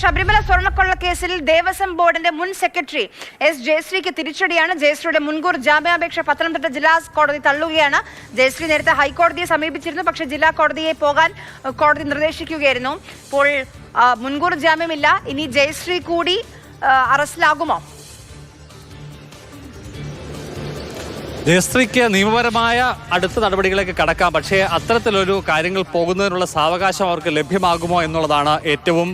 ശബരിമല സ്വർണക്കൊള്ള കേസിൽ ദേവസ്വം ബോർഡിന്റെ മുൻ സെക്രട്ടറി എസ് ജയശ്രീക്ക് തിരിച്ചടിയാണ്. ജയശ്രീയുടെ മുൻകൂർ ജാമ്യാപേക്ഷ പത്തനംതിട്ട ജില്ലാ കോടതി തള്ളുകയാണ്. ജയശ്രീ നേരത്തെ ഹൈക്കോടതിയെ സമീപിച്ചിരുന്നു. പക്ഷെ ജില്ലാ കോടതിയെ പോകാൻ കോടതി നിർദ്ദേശിക്കുകയായിരുന്നു. ഇപ്പോൾ മുൻകൂർ ജാമ്യമില്ല. ഇനി ജയശ്രീ കൂടി അറസ്റ്റിലാകുമോ? ജയശ്രീക്ക് നിയമപരമായ അടുത്ത നടപടികളിലേക്ക് കടക്കാം. പക്ഷേ അത്തരത്തിലൊരു കാര്യങ്ങൾ പോകുന്നതിനുള്ള സാവകാശം അവർക്ക് ലഭ്യമാകുമോ എന്നുള്ളതാണ് ഏറ്റവും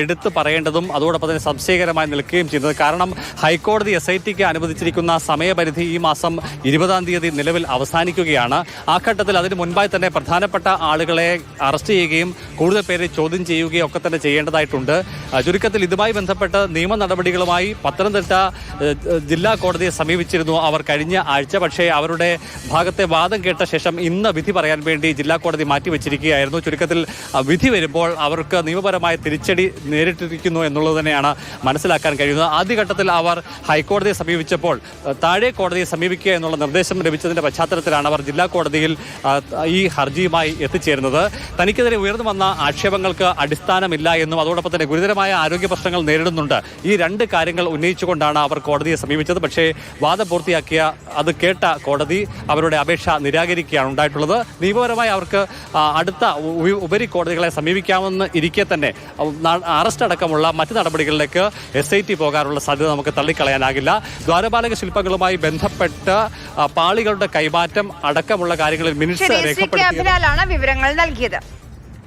എടുത്തു പറയേണ്ടതും അതോടൊപ്പം തന്നെ സംശയകരമായി നിൽക്കുകയും ചെയ്യുന്നത്. കാരണം ഹൈക്കോടതി എസ് ഐ ടിക്ക് അനുവദിച്ചിരിക്കുന്ന സമയപരിധി ഈ മാസം ഇരുപതാം തീയതി നിലവിൽ അവസാനിക്കുകയാണ്. ആ ഘട്ടത്തിൽ അതിന് മുൻപായി തന്നെ പ്രധാനപ്പെട്ട ആളുകളെ അറസ്റ്റ് ചെയ്യുകയും കൂടുതൽ പേരെ ചോദ്യം ചെയ്യുകയും ഒക്കെ തന്നെ ചെയ്യേണ്ടതായിട്ടുണ്ട്. ചുരുക്കത്തിൽ ഇതുമായി ബന്ധപ്പെട്ട് നിയമ നടപടികളുമായി പത്തനംതിട്ട ജില്ലാ കോടതിയെ സമീപിച്ചിരുന്നു. അവർ കഴിഞ്ഞ ആഴ്ച പക്ഷേ അവരുടെ ഭാഗത്തെ വാദം കേട്ട ശേഷം ഇന്ന് വിധി പറയാൻ വേണ്ടി ജില്ലാ കോടതി മാറ്റിവെച്ചിരിക്കുകയായിരുന്നു. ചുരുക്കത്തിൽ വിധി വരുമ്പോൾ അവർക്ക് നിയമപരമായ തിരിച്ചടി നേരിട്ടിരിക്കുന്നു എന്നുള്ളത് തന്നെയാണ് മനസ്സിലാക്കാൻ കഴിയുന്നത്. ആദ്യഘട്ടത്തിൽ അവർ ഹൈക്കോടതിയെ സമീപിച്ചപ്പോൾ താഴെ കോടതിയെ സമീപിക്കുക എന്നുള്ള നിർദ്ദേശം ലഭിച്ചതിന്റെ പശ്ചാത്തലത്തിലാണ് അവർ ജില്ലാ കോടതിയിൽ ഈ ഹർജിയുമായി എത്തിച്ചേരുന്നത്. തനിക്കെതിരെ ഉയർന്നു വന്ന ആക്ഷേപങ്ങൾക്ക് അടിസ്ഥാനമില്ല എന്നും അതോടൊപ്പം തന്നെ ഗുരുതരമായ ആരോഗ്യ പ്രശ്നങ്ങൾ നേരിടുന്നുണ്ട്. ഈ രണ്ട് കാര്യങ്ങൾ ഉന്നയിച്ചുകൊണ്ടാണ് അവർ കോടതിയെ സമീപിച്ചത്. പക്ഷേ വാദം പൂർത്തിയാക്കിയ അത് കേട്ട കോടതി അവരുടെ അപേക്ഷ നിരാകരിക്കുകയാണ് ഉണ്ടായിട്ടുള്ളത്. നിയമപരമായി അവർക്ക് അടുത്ത ഉപരി കോടതികളെ സമീപിക്കാമെന്ന് ഇരിക്കെ തന്നെ അറസ്റ്റ് അടക്കമുള്ള മറ്റ് നടപടികളിലേക്ക് എസ് ഐ ടി പോകാനുള്ള സാധ്യത നമുക്ക് തള്ളിക്കളയാനാകില്ല. ദ്വാരപാലക ശില്പങ്ങളുമായി ബന്ധപ്പെട്ട് പാളികളുടെ കൈമാറ്റം അടക്കമുള്ള കാര്യങ്ങളിൽ മിനിസ്റ്റർ അഭിലാലാണ് വിവരങ്ങൾ നൽകിയത്.